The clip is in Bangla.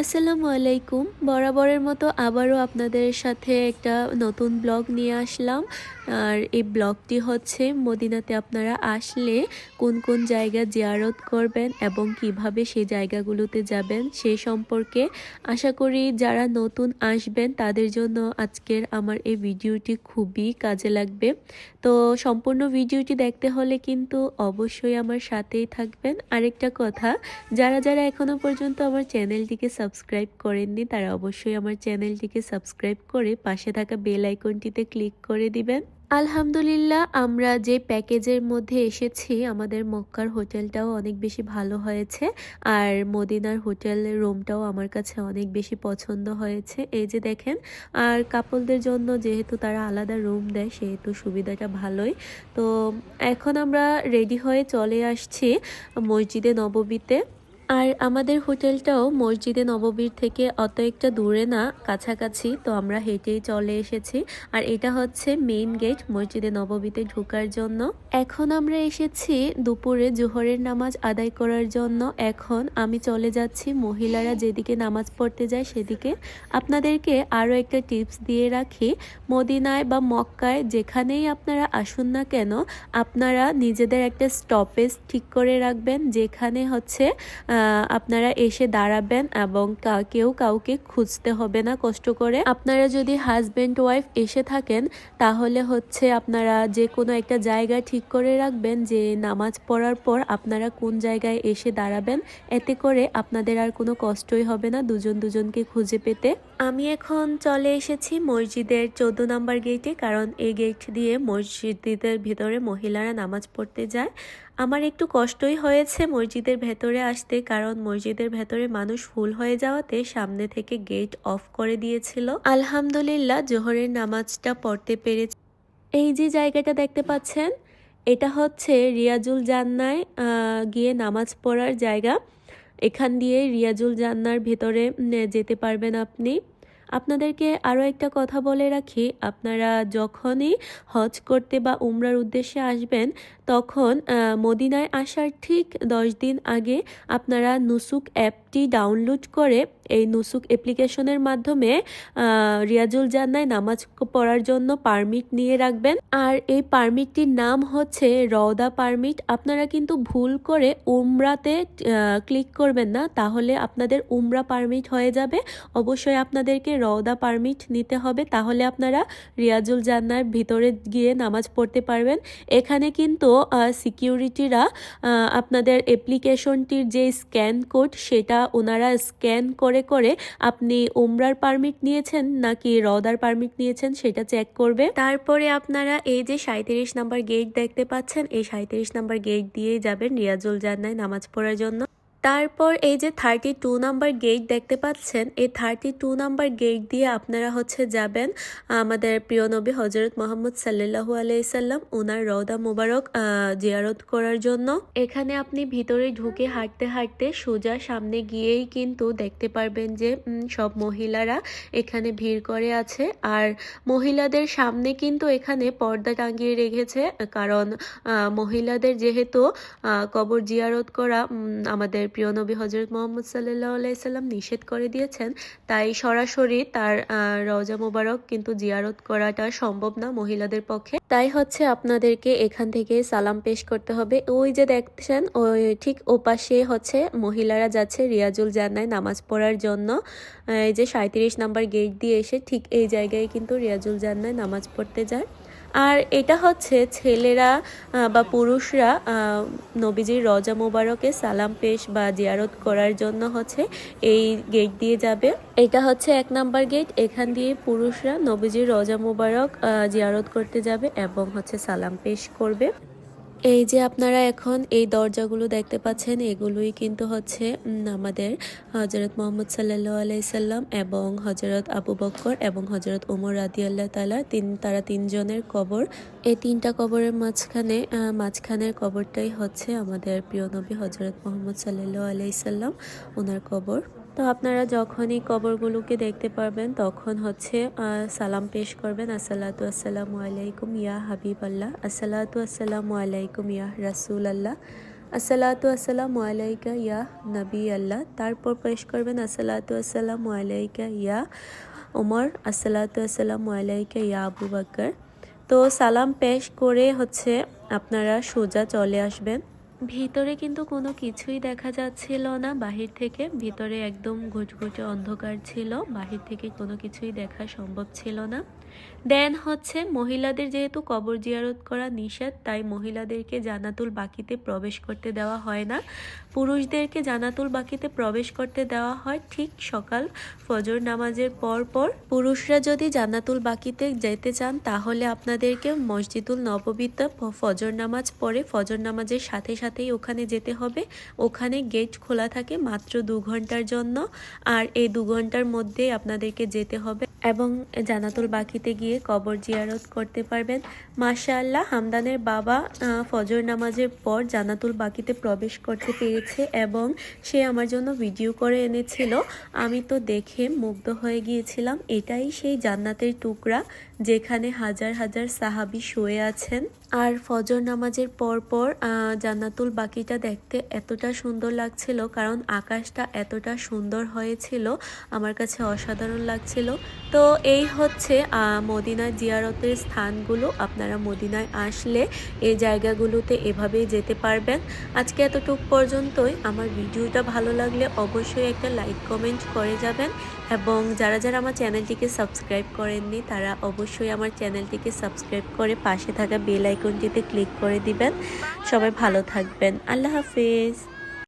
আসসালামু আলাইকুম। বরাবরের মতো আবারও আপনাদের সাথে একটা নতুন ব্লগ নিয়ে আসলাম। আর এই ব্লগটি হচ্ছে, মদিনাতে আপনারা আসলে কোন কোন জায়গা জিয়ারত করবেন এবং কীভাবে সেই জায়গাগুলোতে যাবেন সেই সম্পর্কে আশা করি যারা নতুন আসবেন, তাদের জন্য আজকের আমার এই ভিডিওটি খুবই কাজে লাগবে। তো সম্পূর্ণ ভিডিওটি দেখতে হলে কিন্তু অবশ্যই আমার সাথেই থাকবেন। আরেকটা কথা, যারা যারা এখনও পর্যন্ত আমার চ্যানেলটিকে সাবস্ক্রাইব করেননি, তারা অবশ্যই আমার চ্যানেলটিকে সাবস্ক্রাইব করে পাশে থাকা বেল আইকনটিতে ক্লিক করে দিবেন। আলহামদুলিল্লাহ, আমরা যে প্যাকেজের মধ্যে এসেছি, আমাদের মক্কার হোটেলটাও অনেক বেশি ভালো হয়েছে, আর মদিনার হোটেলের রুমটাও আমার কাছে অনেক বেশি পছন্দ হয়েছে। এই যে দেখেন, আর কাপলদের জন্য যেহেতু তারা আলাদা রুম দেয়, সেহেতু সুবিধাটা ভালোই। তো এখন আমরা রেডি হয়ে চলে আসছি মসজিদে নববীতে। আর আমাদের হোটেলটাও মসজিদে নববীর থেকে অত একটা দূরে না, কাছাকাছি। তো আমরা হেঁটেই চলে এসেছি। আর এটা হচ্ছে মেইন গেট মসজিদে নববীতে ঢোকার জন্য। এখন আমরা এসেছি দুপুরে জোহরের নামাজ আদায় করার জন্য। এখন আমি চলে যাচ্ছি মহিলারা যেদিকে নামাজ পড়তে যায় সেদিকে। আপনাদেরকে আরও একটা টিপস দিয়ে রাখি। মদিনায় বা মক্কায় যেখানেই আপনারা আসুন না কেন, আপনারা নিজেদের একটা স্টপেজ ঠিক করে রাখবেন। যেখানে হচ্ছে আপনারা এসে দাঁড়াবেন এবং কেউ কাউকে খুঁজতে হবে না, কষ্ট করে। আপনারা যদি হাজবেন্ড ওয়াইফ এসে থাকেন, তাহলে হচ্ছে আপনারা যে কোনো একটা জায়গা ঠিক করে রাখবেন, যে নামাজ পড়ার পর আপনারা কোন জায়গায় এসে দাঁড়াবেন, এতে করে আপনাদের আর কোনো কষ্টই হবে না দুজন দুজনকে খুঁজে পেতে। আমি এখন চলে এসেছি মসজিদের চোদ্দ নম্বর গেটে কারণ এই গেট দিয়ে মসজিদের ভিতরে মহিলারা নামাজ পড়তে যায়। আমার একটু কষ্টই হয়েছে মসজিদের ভেতরে আসতে, কারণ মসজিদের ভেতরে মানুষ ফুল হয়ে যাওয়াতে সামনে থেকে গেট অফ করে দিয়েছিল। আলহামদুলিল্লাহ, জোহরের নামাজটা পড়তে পেরেছি। এই যে জায়গাটা দেখতে পাচ্ছেন, এটা হচ্ছে রিয়াজুল জান্নায় গিয়ে নামাজ পড়ার জায়গা। এখান দিয়ে রিয়াজুল জান্নার ভেতরে যেতে পারবেন আপনি। আপনাদেরকে আরও একটা কথা বলে রাখি, আপনারা যখনই হজ করতে বা উমরার উদ্দেশ্যে আসবেন তখন মদিনায় আসার ঠিক দশ দিন আগে আপনারা নুসুক অ্যাপটি ডাউনলোড করে এই নুসুক অ্যাপ্লিকেশনের মাধ্যমে রিয়াজুল জান্নায় নামাজ পড়ার জন্য পারমিট নিয়ে রাখবেন। আর এই পারমিটটির নাম হচ্ছে রওদা পারমিট। আপনারা কিন্তু ভুল করে উমরাতে ক্লিক করবেন না, তাহলে আপনাদের উমরা পারমিট হয়ে যাবে। অবশ্যই আপনাদেরকে রওদা পারমিট নিতে হবে, তাহলে আপনারা রিয়াজুল জান্নার ভিতরে গিয়ে নামাজ পড়তে পারবেন। এখানে কিন্তু সিকিউরিটিরা আপনাদের অ্যাপ্লিকেশনটির যে স্ক্যান কোড সেটা ওনারা স্ক্যান করে করে আপনি ওমরার পারমিট নিয়েছেন নাকি রদার পারমিট নিয়েছেন সেটা চেক করবে। তারপরে আপনারা এই যে সাঁত্রিশ নাম্বার গেট দেখতে পাচ্ছেন, এই সাঁত্রিশ নাম্বার গেট দিয়েই যাবেন রিয়াজুল জান্নায় নামাজ পড়ার জন্য। তারপর এই যে থার্টি টু নাম্বার গেট দেখতে পাচ্ছেন, এই থার্টি টু নাম্বার গেট দিয়ে আপনারা হচ্ছে যাবেন, আমাদের প্রিয় নবী হজরত মোহাম্মদ সাল্লাহু আলাইসাল্লাম ওনার রওদা মুবারক জিয়ারত করার জন্য। এখানে আপনি ভিতরে ঢুকে হাঁটতে হাঁটতে সোজা সামনে গিয়েই কিন্তু দেখতে পারবেন যে সব মহিলারা এখানে ভিড় করে আছে। আর মহিলাদের সামনে কিন্তু এখানে পর্দা টাঙিয়ে রেখেছে, কারণ মহিলাদের যেহেতু কবর জিয়ারত করা আমাদের প্রিয় নবী হজরত মোহাম্মদ সাল্লাহ আলাইসাল্লাম নিষেধ করে দিয়েছেন, তাই সরাসরি তার রওজা মোবারক কিন্তু জিয়ারত করাটা সম্ভব না মহিলাদের পক্ষে। তাই হচ্ছে আপনাদেরকে এখান থেকে সালাম পেশ করতে হবে। ওই যে দেখছেন, ওই ঠিক ওপাশে হচ্ছে মহিলারা যাচ্ছে রিয়াজুল জান্নায় নামাজ পড়ার জন্য। এই যে সাঁত্রিশ নাম্বার গেট দিয়ে এসে ঠিক এই জায়গায় কিন্তু রিয়াজুল জান্নায় নামাজ পড়তে যায়। আর এটা হচ্ছে ছেলেরা বা পুরুষরা নবীজির রজা মোবারকে সালাম পেশ বা জিয়ারত করার জন্য হচ্ছে এই গেট দিয়ে যাবে। এটা হচ্ছে এক নাম্বার গেট এখান দিয়ে পুরুষরা নবীজির রজা মোবারক জিয়ারত করতে যাবে এবং হচ্ছে সালাম পেশ করবে। এই যে আপনারা এখন এই দরজাগুলো দেখতে পাচ্ছেন, এগুলোই কিন্তু হচ্ছে আমাদের হজরত মোহাম্মদ সাল্লাহ আলাইসাল্লাম এবং হজরত আবু বক্কর এবং হজরত ওমর রাদি আল্লাহ তালা তিন, তারা তিনজনের কবর। এই তিনটা কবরের মাঝখানে মাঝখানের কবরটাই হচ্ছে আমাদের প্রিয় নবী হজরত মোহাম্মদ সাল্লাহ আলাইসাল্লাম ওনার কবর। তো আপনারা যখনই কবরগুলোকে দেখতে পারবেন, তখন হচ্ছে সালাম পেশ করবেন। আসসালাতু আসসালামু আলাইকুম, ইয়া হাবিব আল্লাহ আসসালাতু আসসালামু আলাইকুম, ইয়া রাসুল আল্লাহ আসসালাতু আসসালামু আলাইকা, ইয়া নবী আল্লাহ তারপর পেশ করবেন, আসসালাতু আসসালামু আলাইকা, ইয়া ওমর আসসালাতু আসসালামু আলাইকা, ইয়া আবু বাকর। তো সালাম পেশ করে হচ্ছে, আপনারা সোজা চলে আসবেন। ভিতরে কিন্তু কোনো কিছুই দেখা যাচ্ছিল না। বাহির থেকে ভিতরে একদম ঘুটঘুটে অন্ধকার ছিল। বাহির থেকে কোনো কিছুই দেখা সম্ভব ছিল না। দেন হচ্ছে মহিলাদের যেহেতু কবর জিয়ারত করা নিষেধ, তাই মহিলাদেরকে জানাতুল বাকিতে প্রবেশ করতে দেওয়া হয় না। পুরুষদেরকে জানাতুল বাকিতে প্রবেশ করতে দেওয়া হয় ঠিক সকাল ফজর নামাজের পর পর। পুরুষরা যদি জানাতুল বাকিতে যেতে চান, তাহলে আপনাদেরকে মসজিদুল নববীতে ফজর নামাজ পড়ে। ফজর নামাজের সাথে সাথে সাথেই ওখানে যেতে হবে। ওখানে গেট খোলা থাকে মাত্র দু ঘণ্টার জন্য। আর এই দু ঘণ্টার মধ্যে আপনাদেরকে যেতে হবে এবং জানাতুল বাকিতে গিয়ে কবর জিয়ারত করতে পারবেন। মাশাআল্লাহ, হামদানের বাবা ফজর নামাজের পর জানাতুল বাকিতে প্রবেশ করতে পেরেছে এবং সে আমার জন্য ভিডিও করে এনেছিল। আমি তো দেখে মুগ্ধ হয়ে গিয়েছিলাম। এটাই সেই জান্নাতের টুকরা। যেখানে হাজার হাজার সাহাবি শুয়ে আছেন। আর ফজর নামাজের পর পর জান্নাতুল বাকিটা দেখতে এতটা সুন্দর লাগছিল, কারণ আকাশটা এতটা সুন্দর হয়েছিল, আমার কাছে অসাধারণ লাগছিল। তো এই হচ্ছে মদিনায় জিয়ারতের স্থানগুলো। আপনারা মদিনায় আসলে এই জায়গাগুলোতে এভাবেই যেতে পারবেন। আজকে এতটুক পর্যন্তই। আমার ভিডিওটা ভালো লাগলে অবশ্যই একটা লাইক, কমেন্ট করে যাবেন। এবং যারা যারা আমার চ্যানেলটিকে সাবস্ক্রাইব করেননি, তারা অবশ্যই আমার চ্যানেলটিকে সাবস্ক্রাইব করে পাশে থাকা বেল আইকনটিতে ক্লিক করে দিবেন। সবাই ভালো থাকবেন। আল্লাহ হাফিজ।